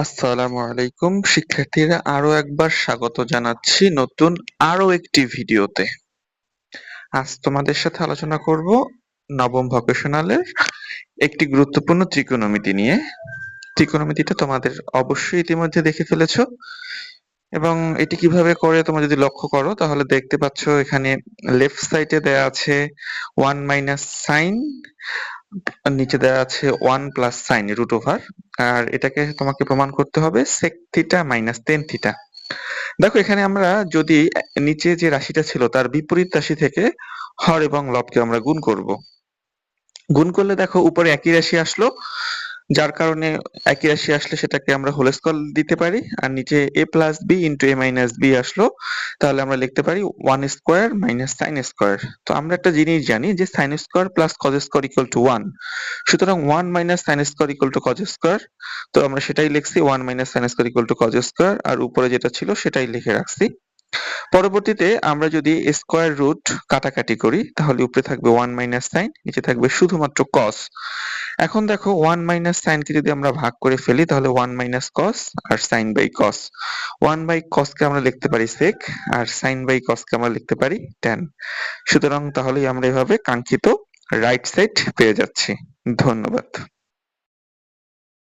আসসালামু আলাইকুম শিক্ষার্থীরা, আরও একবার স্বাগত জানাচ্ছি নতুন আরও একটি ভিডিওতে। আজ তোমাদের সাথে আলোচনা করব নবম ভকেশনালের একটি গুরুত্বপূর্ণ ত্রিকোণমিতি নিয়ে। ত্রিকোণমিতিটা তোমাদের অবশ্যই ইতিমধ্যে দেখে ফেলেছো। এবং এটি কীভাবে করে তোমরা যদি লক্ষ্য করো, তাহলে দেখতে পাচ্ছ এখানে লেফট সাইডে দেয়া আছে ওয়ান মাইনাস সাইন নিচে দেওয়া আছে one plus sine root over আর এটাকে তোমাকে প্রমাণ করতে হবে sec theta minus ten theta দেখো, এখানে আমরা যদি নিচে যে রাশিটা ছিল, তার বিপরীত রাশি থেকে হর এবং লবকে আমরা গুণ করব। গুণ করলে দেখো, উপরে একই রাশি আসলো যার কারণে একই রাশি আসলে সেটাকে আমরা হোল স্কয়ার দিতে পারি, আর নিচে A plus B into A minus B আসলো, তাহলে আমরা লিখতে পারি one square minus sine square তো আমরা একটা জিনিস জানি যে sine square plus cos square equal to one সুতরাং one minus sine square equal to cos square তো আমরা সেটাই লিখছি one minus sine square equal to cos square আর উপরে যেটা ছিল সেটাই লিখে রাখছি। পরবর্তীতে আমরা যদি স্কোয়ার রুট কাটাকাটি করি, তাহলে উপরে থাকবে ওয়ান মাইনাস সাইন নিচে থাকবে শুধুমাত্র কস এখন দেখো ওয়ান মাইনাস সাইনকে যদি আমরা ভাগ করে ফেলি, তাহলে one minus cos R sine by cos one by কসকে আমরা লিখতে পারি সেক আর সাইন বাই কসকে আমরা লিখতে পারি ট্যান সুতরাং তাহলেই আমরা এভাবে কাঙ্ক্ষিত রাইট সাইড পেয়ে যাচ্ছি। ধন্যবাদ।